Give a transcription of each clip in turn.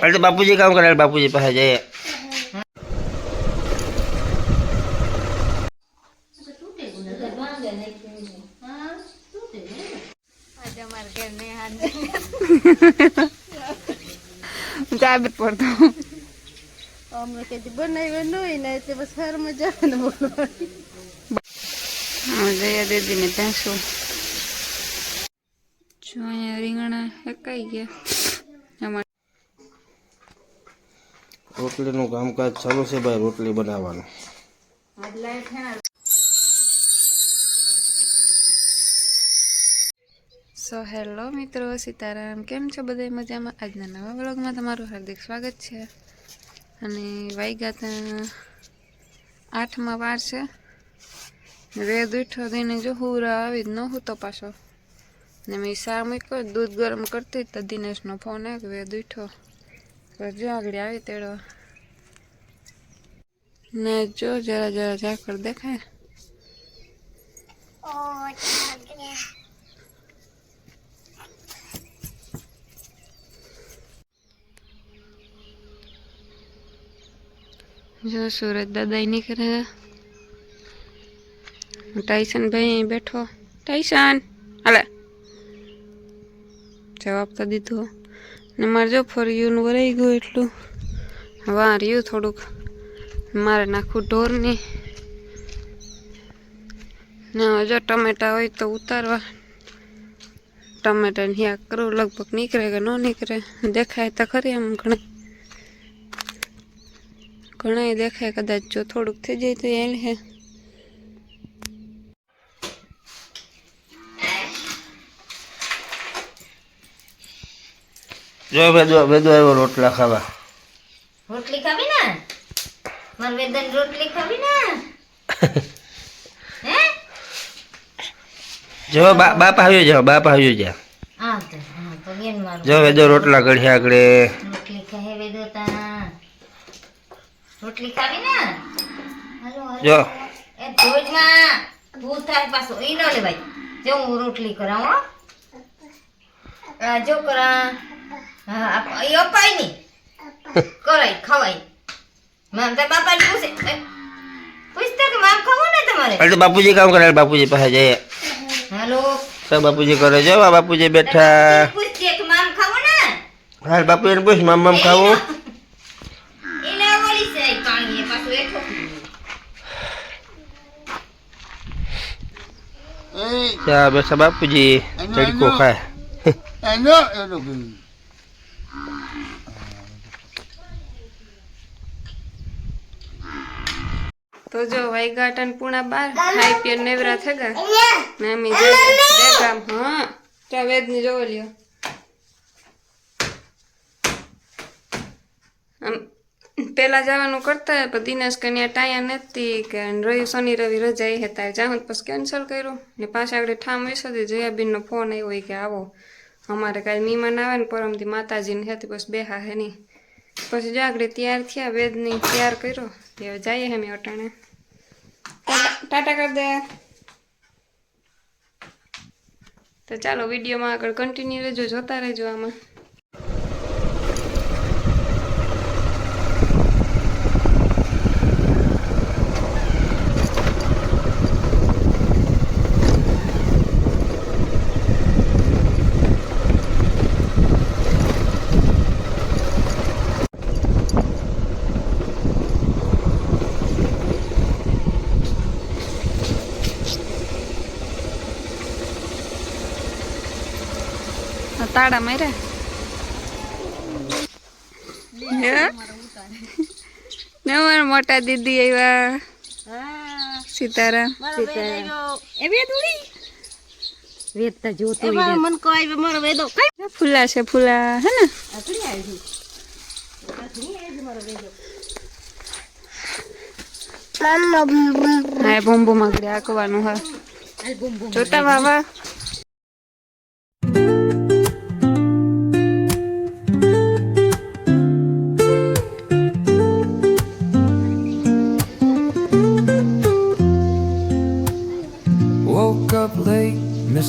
હાલ તો બાપુજી કામ કરે બાપુજી પાસે જઈએ જાબત પડતો અમે કે બનાવ્યો નહીં ને તે બસ હાર મજા ને બોલવાની જયા ને ભેંસો જો અહીંયા રીંગણા હેકાઈ ગયા અમારે રોટલીનું કામકાજ ચાલુ છે ભાઈ, રોટલી બનાવવાનું. સો હેલો મિત્રો, સીતારામ. કેમ છો બધા મજામાં? આજના નવા બ્લોગમાં તમારું હાર્દિક સ્વાગત છે. અને વાગ્યા ત્યાં આઠમાં વાર છે. વેદ ઉઠો દઈને જો હુરા આવી જ ન તો પાછો. ને મેં મૂક્યો દૂધ ગરમ કરતી તો દિનેશનો ફોન આવ્યો, વેદ ઉઠો જો આગળ આવી તેડો ને જો જરા જરા ઝાકળ દેખાય જો સુરત દાદા નીકળે ટાઈસન ભાઈ અહીં બેઠો ટાઈસન હાલે જવાબ તો દીધો ને મારે જો ફર્યું વરાઈ ગયું એટલું. વાર રહ્યું થોડુંક. મારે નાખવું ઢોરની. ને જો ટમેટા હોય તો ઉતારવા. ટમેટા હિયા કરું, લગભગ નીકળે કે ન નીકળે. દેખાય તો ખરી એમ ઘણા. ઘણા દેખાય કદાચ જો થોડુંક થઈ જાય તો એલ હે. જો વેદો વેદો આવ્યો રોટલા ખાવા. રોટલી ખાવી ને? માર વેદન રોટલી ખાવી ને? જો બાપ આવ્યો જાવ બાપ આવ્યો જા જો વેદો રોટલા ગળ્યા આગળે. રોટલી ખાહે વેદો તા. રોટલી ખાવી ને? જો. એ ધોજમાં. ભૂત થાય પાછો. ઈ ન લેવાય. જો હું રોટલી કરાવું જો કરા. હા આપ- ઈ અપાય નહીં કરાય ખવાય મામ તાર બાપાને પૂછે એ, પૂછતા કે મામ ખાવું ને તમારે હાલ તો બાપુજી કામ કરે હાલ બાપુજી પાસે જઈએ હાલો તો બાપુજી કરે જો આ બાપુજી બેઠા પૂછજે કે મામ ખાવું ને હાલ બાપુ એને પૂછ મામ મામ ખાવું એને વળી છે ઈ પાણી એ પાછું એઠો ત્યાં બેઠા બાપુજી તડકો ખાય તો જો વાઈગાટન પૂણા બાર ખાઈ પીએ નેવરા થઈ ગયા ને જો ગામ હા. ચા વેદની જોવો લ્યો. આમ પેલા જવાનું કરતા પણ દિનેશ કન્યા ટાયા નથી કે રવિ શનિ રવિ રજા એ હતા જાઉં પછી કેન્સલ કર્યું. ને પાછા આગળ ઠામ વિસરતી જયાબીનનો ફોન આવ્યો હોય કે આવો. અમારે કાંઈ મહેમાન આવે ને પરમથી માતાજીને હતી બસ બેહા હે નહીં. પછી જો આગળ તૈયાર થયા, વેદની તૈયાર કર્યો હવે જઈએ હે મેં અટાણે. ટાટા કરી દે. તો ચાલો વિડીયોમાં આગળ કન્ટિન્યુ રહેજો, જોતા રહેજો આમાં. તાળા માર્યા? હે? ને મોટા દીદી આવ્યા. સીતારામ. વેદતા જોતો મન કોઈ મારો વેદો ફૂલા છે ફૂલા. હે ને? હા બોમ્બો માં આકવાનું હા જોતા બાબા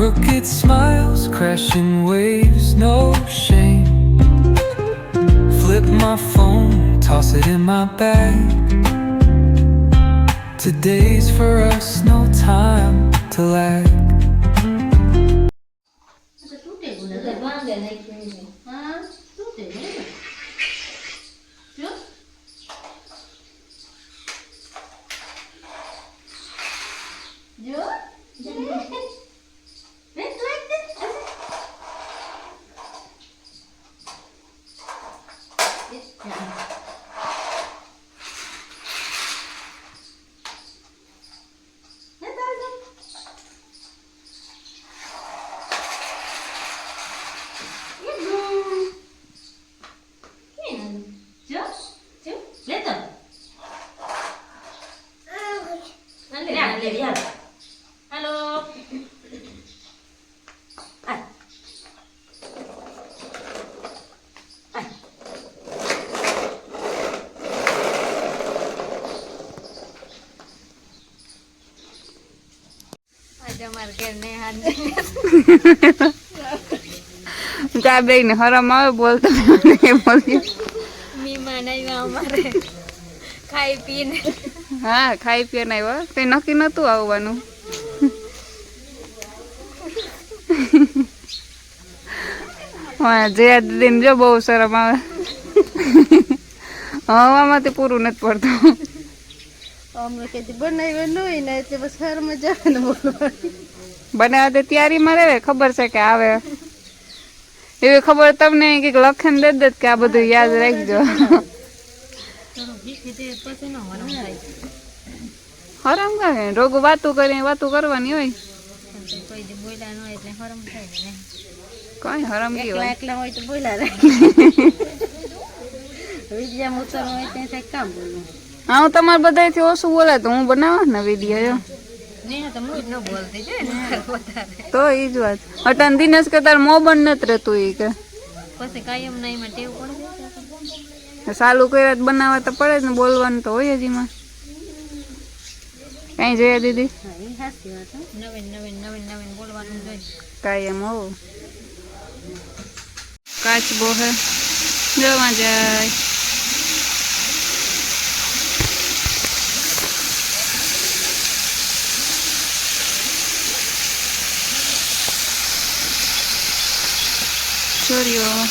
Crooked smiles, crashing waves, no shame. Flip my phone, toss it in my bag. Today's for us, no time to lag. આજે ને બે ને હરમ આવે બોલતો બોલ્યું ખાઈ પીને. હા ખાઈ પીને આવ્યો. કઈ નક્કી નતું આવવાનું. હા જયા દીદી જો બહુ શરમ આવે. હવામાંથી પૂરું નથી પડતું. અમે કદી બનાવ્યો ન હોય ને એટલે બસ ઘર મજા ને બોલવાની. બનાવે તો તૈયારીમાં રહે ખબર છે કે આવે. એવી ખબર તમને કે લખન દે દે કે આ બધું યાદ રાખજો. હરમ કાંઈ? રોગ વાતું કરીને વાતું કરવાની હોય. કોઈ દી બોલ્યા ન હોય એટલે હરમ થાય ને કઈ હરામ કી હોય. એકલા હોય તો બોલા રહે વિદ્યા ઉતર હોય ત્યાં કામ બોલવું. હા હું તમારે બધાથી ઓછું બોલે તો હું બનાવા ને વીડિયો તો એ જ. વાત. અટન દિનેશ કે તાર મોબન નથી રહેતું એ કે. પછી કાયમ ના એમાં ટેવ પડી સાલું કર્યા બનાવવા તો પડે જ ને બોલવાનું તો હોય જ એમાં. કઈ જોઈએ દીદી? એમ હોવું કાચ બો હે. જોવા જાય. છોરીઓ હા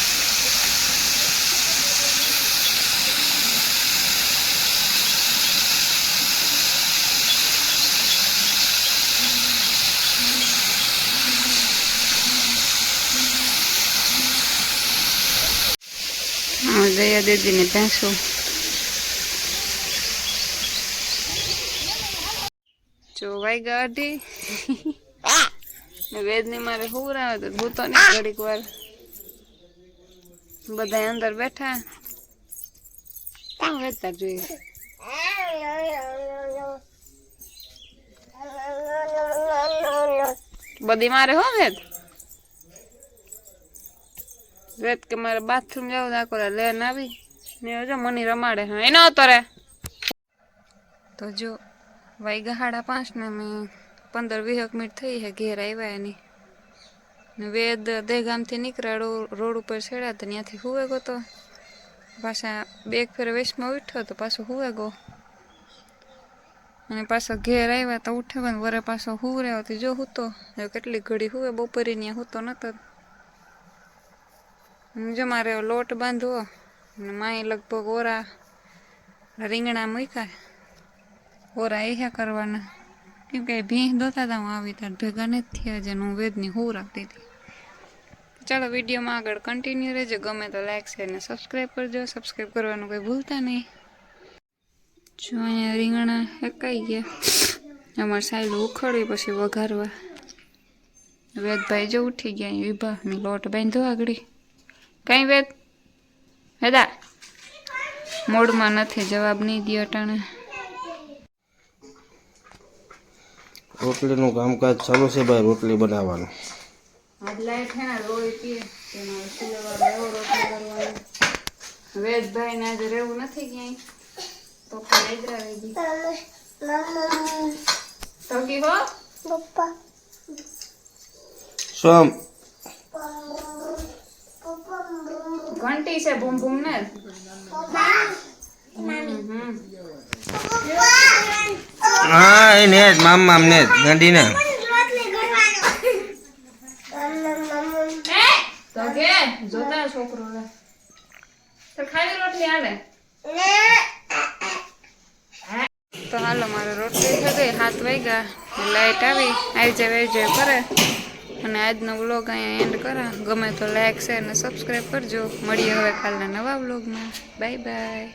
જયા દીદીને ભેંસું અઢી ને વેદની મારે હુરાવે તો ભૂતો નહીં ઘડીક વાર બધા અંદર બેઠા કામ વેચતા જોઈએ બધી મારે હો વેદ વેદ કે મારે બાથરૂમ જવું આખો લેન આવી ને જો મની રમાડે હા એનો હતો રે તો જો વાગ્યા સાડા પાંચ ને મેં પંદર વીસ મિનિટ થઈ છે ઘેર આવ્યા એની ને વેદ દહેગામથી નીકળ્યા રોડ ઉપર છેડ્યા તો ત્યાંથી હુવે ગયો તો પાછા બે ફેર વેસ્ટમાં ઉઠ્યો તો પાછો હુવે ગયો અને પાછો ઘેર આવ્યા તો ઉઠે ને વરે પાછો હુવર્યો તો જો હૂતો. કેટલી ઘડી હુવે, બપોરે ત્યાં હૂતો નતો. જો મારે લોટ બાંધવો અને માય લગભગ ઓરા રીંગણા મૂક્યા. ઓરા એ કરવાના. કેમ કે ભીંસ દોતા હતા હું આવી ત્યારે ભેગા નથી થયા, જેને હું વેદની હું રાખતી હતી. ચાલો વિડીયોમાં આગળ કન્ટિન્યુ રહેજો. ગમે તો લાઈક શેર ને સબસ્ક્રાઈબ કરજો. સબસ્ક્રાઈબ કરવાનું કંઈ ભૂલતા નહીં. જો અહીંયા રીંગણા એકાઈ ગયા. અમારે સાયલું ઉખડવી પછી વઘારવા. વેદભાઈ જો ઉઠી ગયા અહીં વિભાગની લોટ બાંધો આગળ. કઈ વેદ? વેદા મોડમાં નથી, જવાબ નહીં દે અટાણે. રોટલીનું કામકાજ ચાલુ છે ભાઈ, રોટલી બનાવવાનું. આજ લાઈટ હે ને રોળી પીએ તેમાં સિલેવાળો એવો રોટલી કરવાનો વેદભાઈ ને આજે રહેવું નથી ક્યાંય તો હૈદરા રહી ગઈ તો કી હો સોમ ઘંટી છે ભૂમ ભૂમ ને હા એ ને જ મામ મામ ને જ ગાંધી ને તો કે જોતા છોકરો લે ખાવી રોટલી હાલે તો હાલો, મારે રોટલી થઈ ગઈ હાથ વાગ્યા. લાઇટ આવી આવી જાય આવી જાય કરે અને આજનો વ્લોગ અહીંયા એન્ડ કરા. ગમે તો લાઈક શેર અને સબસ્ક્રાઈબ કરજો. મળીએ હવે કાલના નવા વ્લોગમાં. Bye bye